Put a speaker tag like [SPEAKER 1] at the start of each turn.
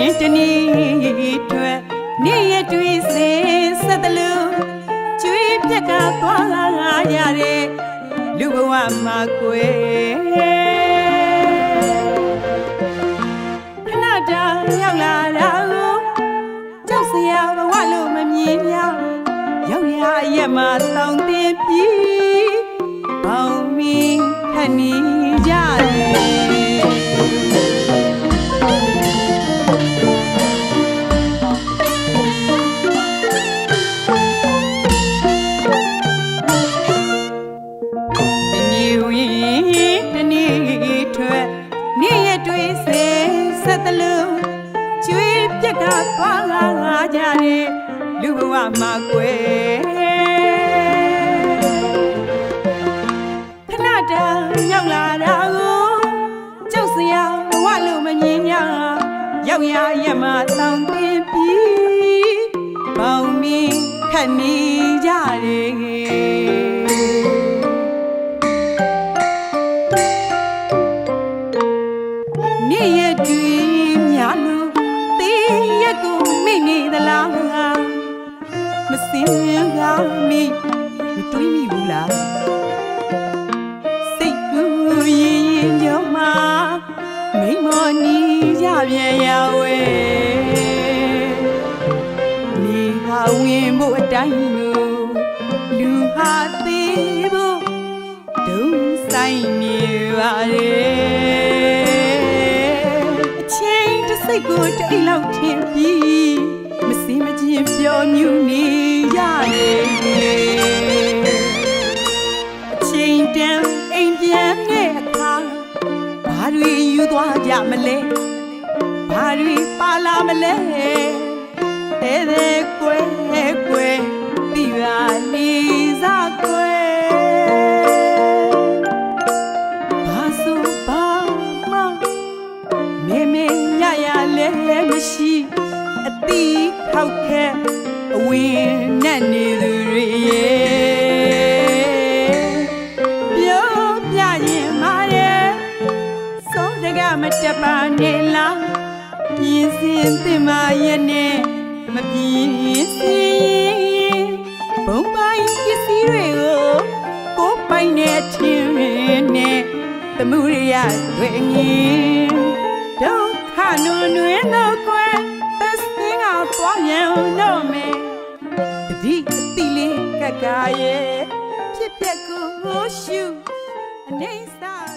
[SPEAKER 1] နေ့ထွက်နေ့ရက်တွေစင်ဆက်တလူကျွေးပြက်ကသွားရတဲ့လူဘဝမှာကွယ်ခဏတာရောက်လာတာကိုကြောက်စရာဘဝလို့မမြင်ရရောက်ရရက်မှာတောင်းတင်ပြီးပေါင်းမီခဏီကြတယ် ပြက်ကသွားလာကြတဲ့လူဘဝမှာကွယ်ခဏတည်းရောက်လာတာကိုကြောက်စရာဘဝလို့မငြင်းရရောက်ရရက်မှာတောင်းတင်ပြီးပေါင်းမီခတ်နေကြတယ် တွေးမိဘူးလားစိတ်ကူရင်ရင်ကြောင့်မမိမနီးကြပြန်ရဝဲနေဟာဝင်ဖို့အတိုင်းကိုလူဟာသေးဖို့ဒုဆိုင်နေပါလေအချိန်တစ်စိတ်ကိုတိတ်လောက်ထင်ပြီးမစင်မချင်းပျော်မြူနေရတယ် ယူသွားကြမလဲဘာတွေပါလာမလဲတဲ့တဲ့ကွယ်ကွယ်ဒီပါနေစားကွယ်ဘာဆိုဘာမမေမေညရလဲမရှိအတီးခောက်ခဲအဝင်နဲ့နေသူတွေ ကမတက်ပါနဲ့လားပြင်းစင်တင်မာရဲ့နဲ့မပြင်းစင်ဘုံပိုင်းပစ္စည်းတွေကိုကိုယ်ပိုင်နဲ့ထင်နဲ့သမှုရိယတွေငင်းဒုက္ခနုနွေတော့ကွယ်သစင်းကသွားရင်တော့မယ်တတိအတိလေးကကရဲ့ဖြစ်ပျက်ကိုရှုအနေစာ